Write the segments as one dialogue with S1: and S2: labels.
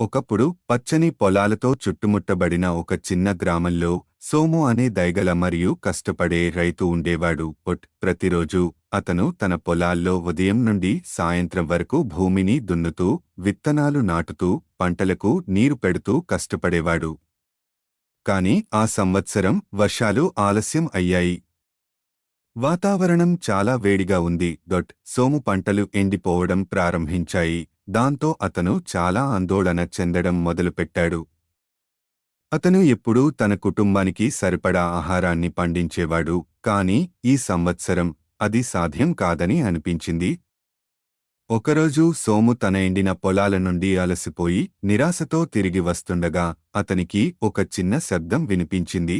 S1: ఒకప్పుడు పచ్చని పొలాలతో చుట్టుముట్టబడిన ఒక చిన్న గ్రామంలో సోము అనే దయగల మరియు కష్టపడే రైతు ఉండేవాడు. ఒట్ ప్రతిరోజు అతను తన పొలాల్లో ఉదయం నుండి సాయంత్రం వరకు భూమిని దున్నుతూ విత్తనాలు నాటుతూ పంటలకు నీరు పెడుతూ కష్టపడేవాడు. కాని ఆ సంవత్సరం వర్షాలు ఆలస్యం అయ్యాయి. వాతావరణం చాలా వేడిగా ఉంది. దొట్ సోము పంటలు ఎండిపోవడం ప్రారంభించాయి. దాంతో అతను చాలా ఆందోళన చెందడం మొదలుపెట్టాడు. అతను ఎప్పుడూ తన కుటుంబానికి సరిపడా ఆహారాన్ని పండించేవాడు కాని ఈ సంవత్సరం అది సాధ్యం కాదని అనిపించింది. ఒకరోజు సోము తన ఎండిన పొలాల నుండి అలసిపోయి నిరాశతో తిరిగి వస్తుండగా అతనికి ఒక చిన్న శబ్దం వినిపించింది.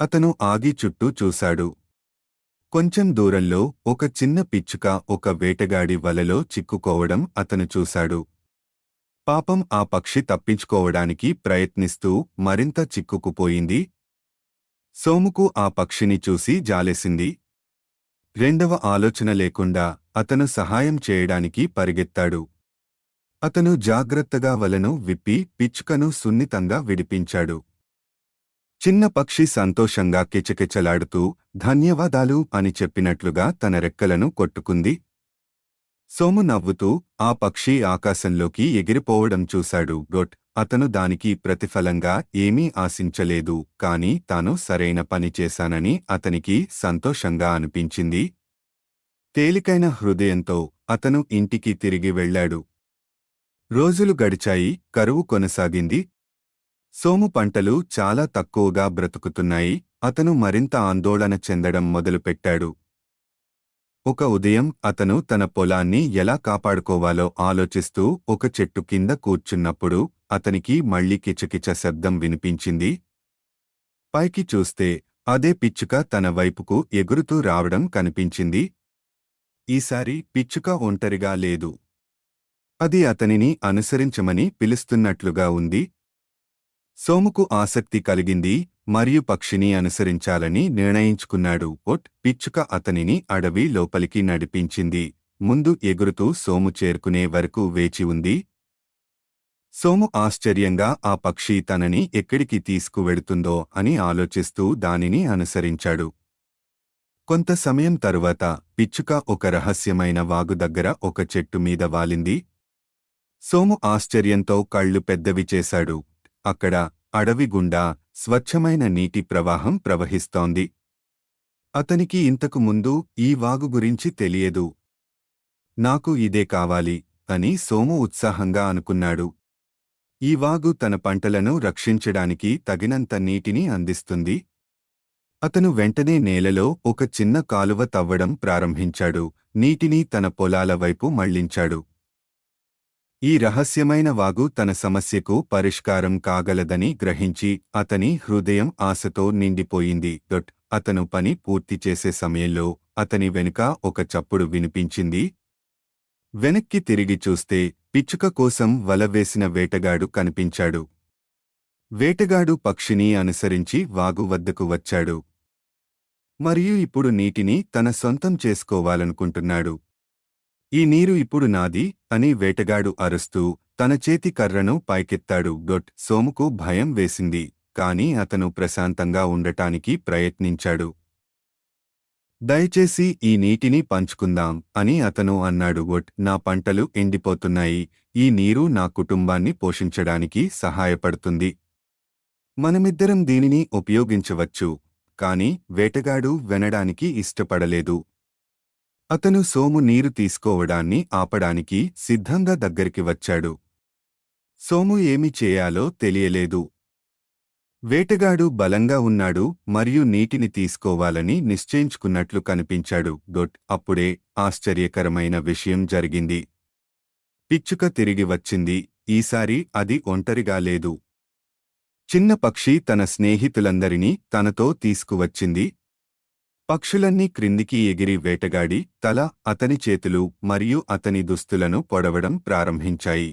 S1: అతను ఆగి చుట్టూ చూశాడు. కొంచెం దూరంలో ఒక చిన్న పిచ్చుక ఒక వేటగాడి వలలో చిక్కుకోవడం అతను చూశాడు. పాపం ఆ పక్షి తప్పించుకోవడానికి ప్రయత్నిస్తూ మరింత చిక్కుకుపోయింది. సోముకు ఆ పక్షిని చూసి జాలేసింది. రెండవ ఆలోచన లేకుండా అతను సహాయం చేయడానికి పరిగెత్తాడు. అతను జాగ్రత్తగా వలను విప్పి పిచ్చుకను సున్నితంగా విడిపించాడు. చిన్న పక్షి సంతోషంగా కిచకిచలాడుతూ ధన్యవాదాలు అని చెప్పినట్లుగా తన రెక్కలను కొట్టుకుంది. సోము నవ్వుతూ ఆ పక్షి ఆకాశంలోకి ఎగిరిపోవడం చూశాడు గొట్. అతను దానికి ప్రతిఫలంగా ఏమీ ఆశించలేదు కాని తాను సరైన పని చేశానని అతనికి సంతోషంగా అనిపించింది. తేలికైన హృదయంతో అతను ఇంటికి తిరిగి వెళ్ళాడు. రోజులు గడిచాయి కరువు కొనసాగింది సోము పంటలు చాలా తక్కువగా బ్రతుకుతున్నాయి అతను మరింత ఆందోళన చెందడం మొదలుపెట్టాడు. ఒక ఉదయం అతను తన పొలాన్ని ఎలా కాపాడుకోవాలో ఆలోచిస్తూ ఒక చెట్టు కింద కూర్చున్నప్పుడు అతనికి మళ్ళీ కిచకిచ శబ్దం వినిపించింది. పైకి చూస్తే అదే పిచ్చుక తన వైపుకు ఎగురుతూ రావడం కనిపించింది. ఈసారి పిచ్చుక ఒంటరిగా లేదు. అది అతనిని అనుసరించమని పిలుస్తున్నట్లుగా ఉంది. సోముకు ఆసక్తి కలిగింది మరియు పక్షిని అనుసరించాలని నిర్ణయించుకున్నాడు. ఒట్ పిచ్చుక అతనిని అడవి లోపలికి నడిపించింది. ముందు ఎగురుతూ సోము చేరుకునే వరకు వేచి ఉంది. సోము ఆశ్చర్యంగా ఆ పక్షి తనని ఎక్కడికి తీసుకువెడుతుందో అని ఆలోచిస్తూ దానిని అనుసరించాడు. కొంత సమయం తరువాత పిచ్చుక ఒక రహస్యమైన వాగు దగ్గర ఒక చెట్టు మీద వాలింది. సోము ఆశ్చర్యంతో కళ్ళు పెద్దవి చేశాడు. అక్కడ అడవి గుండా స్వచ్ఛమైన నీటి ప్రవాహం ప్రవహిస్తోంది. అతనికి ఇంతకు ముందు ఈ వాగు గురించి తెలియదు. నాకు ఇదే కావాలి అని సోము ఉత్సాహంగా అనుకున్నాడు. ఈ వాగు తన పంటలను రక్షించడానికి తగినంత నీటిని అందిస్తుంది. అతను వెంటనే నేలలో ఒక చిన్న కాలువ తవ్వడం ప్రారంభించాడు. నీటిని తన పొలాల వైపు మళ్ళించాడు. ఈ రహస్యమైన వాగు తన సమస్యకు పరిష్కారం కాగలదని గ్రహించి అతని హృదయం ఆశతో నిండిపోయింది. డొట్ అతను పని పూర్తి చేసే సమయంలో అతని వెనుక ఒక చప్పుడు వినిపించింది. వెనక్కి తిరిగి చూస్తే పిచ్చుక కోసం వల వేసిన వేటగాడు కనిపించాడు. వేటగాడు పక్షిని అనుసరించి వాగు వద్దకు వచ్చాడు. మరియు ఇప్పుడు నీటిని తన సొంతం చేసుకోవాలనుకుంటున్నాడు. ఈ నీరు ఇప్పుడు నాది అని వేటగాడు అరుస్తూ తన చేతి కర్రను పైకెత్తాడు. డొట్ సోముకు భయం వేసింది కాని అతను ప్రశాంతంగా ఉండటానికి ప్రయత్నించాడు. దయచేసి ఈ నీటిని పంచుకుందాం అని అతను అన్నాడు. ఒట్ నా పంటలు ఎండిపోతున్నాయి ఈ నీరు నా కుటుంబాన్ని పోషించడానికి సహాయపడుతుంది. మనమిద్దరం దీనిని ఉపయోగించవచ్చు కాని వేటగాడు వెనడానికి ఇష్టపడలేదు. అతను సోము నీరు తీసుకోవడాన్ని ఆపడానికి సిద్ధంగా దగ్గరికి వచ్చాడు. సోము ఏమి చేయాలో తెలియలేదు. వేటగాడు బలంగా ఉన్నాడు మరియు నీటిని తీసుకోవాలని నిశ్చయించుకున్నట్లు కనిపించాడు. డొట్ అప్పుడే ఆశ్చర్యకరమైన విషయం జరిగింది. పిచ్చుక తిరిగి వచ్చింది. ఈసారి అది ఒంటరిగా లేదు. చిన్న పక్షి తన స్నేహితులందరినీ తనతో తీసుకువచ్చింది. పక్షులన్నీ క్రిందికి ఎగిరి వేటగాడి తల అతని చేతులు మరియు అతని దుస్తులను పొడవడం ప్రారంభించాయి.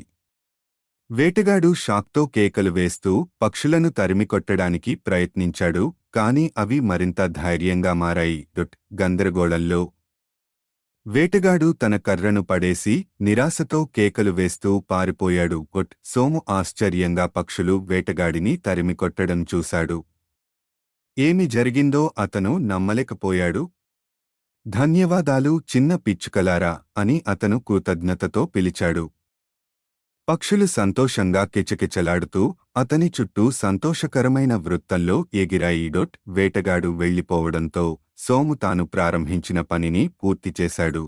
S1: వేటగాడు షాక్తో కేకలు వేస్తూ పక్షులను తరిమికొట్టడానికి ప్రయత్నించాడు కాని అవి మరింత ధైర్యంగా మారాయి. డొట్ గందరగోళంలో వేటగాడు తన కర్రను పడేసి నిరాశతో కేకలు వేస్తూ పారిపోయాడు. కొట్ సోము ఆశ్చర్యంగా పక్షులు వేటగాడిని తరిమికొట్టడం చూశాడు. ఏమి జరిగిందో అతను నమ్మలేకపోయాడు. ధన్యవాదాలు చిన్న పిచ్చుకలారా అని అతను కృతజ్ఞతతో పిలిచాడు. పక్షులు సంతోషంగా కిచకిచలాడుతూ అతని చుట్టూ సంతోషకరమైన వృత్తంలో ఎగిరాయి డొట్ వేటగాడు వెళ్ళిపోవడంతో సోము తాను ప్రారంభించిన పనిని పూర్తి చేశాడు.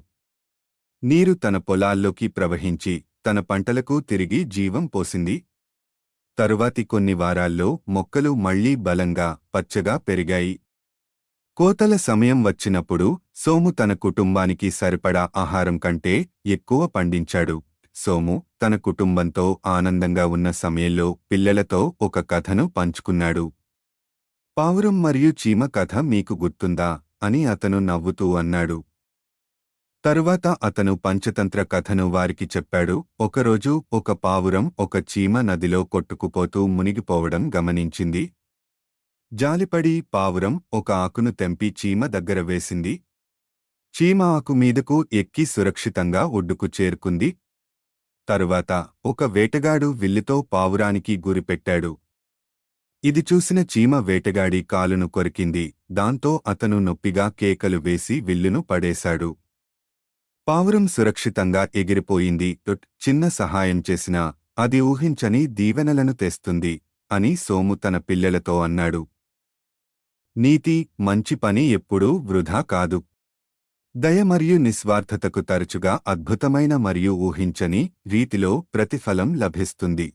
S1: నీరు తన పొలాల్లోకి ప్రవహించి తన పంటలకు తిరిగి జీవం పోసింది. తరువాతి కొన్ని వారాల్లో మొక్కలు మళ్ళీ బలంగా పచ్చగా పెరిగాయి. కోతల సమయం వచ్చినప్పుడు సోము తన కుటుంబానికి సరిపడా ఆహారం కంటే ఎక్కువ పండించాడు. సోము తన కుటుంబంతో ఆనందంగా ఉన్న సమయంలో పిల్లలతో ఒక కథను పంచుకున్నాడు. పావురం మరియు చీమ కథ మీకు గుర్తుందా? అని అతను నవ్వుతూ అన్నాడు. తరువాత అతను పంచతంత్ర కథను వారికి చెప్పాడు. ఒకరోజు ఒక పావురం ఒక చీమ నదిలో కొట్టుకుపోతూ మునిగిపోవడం గమనించింది. జాలిపడి పావురం ఒక ఆకును తెంపి చీమ దగ్గర వేసింది. చీమ ఆకు మీదకు ఎక్కి సురక్షితంగా ఒడ్డుకు చేరుకుంది. తరువాత ఒక వేటగాడు విల్లుతో పావురానికి గురిపెట్టాడు ఇది చూసిన చీమ వేటగాడి కాలును కొరికింది. దాంతో అతను నొప్పిగా కేకలు వేసి విల్లును పడేశాడు. పావురం సురక్షితంగా ఎగిరిపోయింది. చిన్న సహాయం చేసినా అది ఊహించని దీవెనలను తెస్తుంది అని సోము తన పిల్లలతో అన్నాడు. నీతి మంచి పని ఎప్పుడూ వృధా కాదు. దయ మరియు నిస్వార్థతకు తరచుగా అద్భుతమైన మరియు ఊహించని రీతిలో ప్రతిఫలం లభిస్తుంది.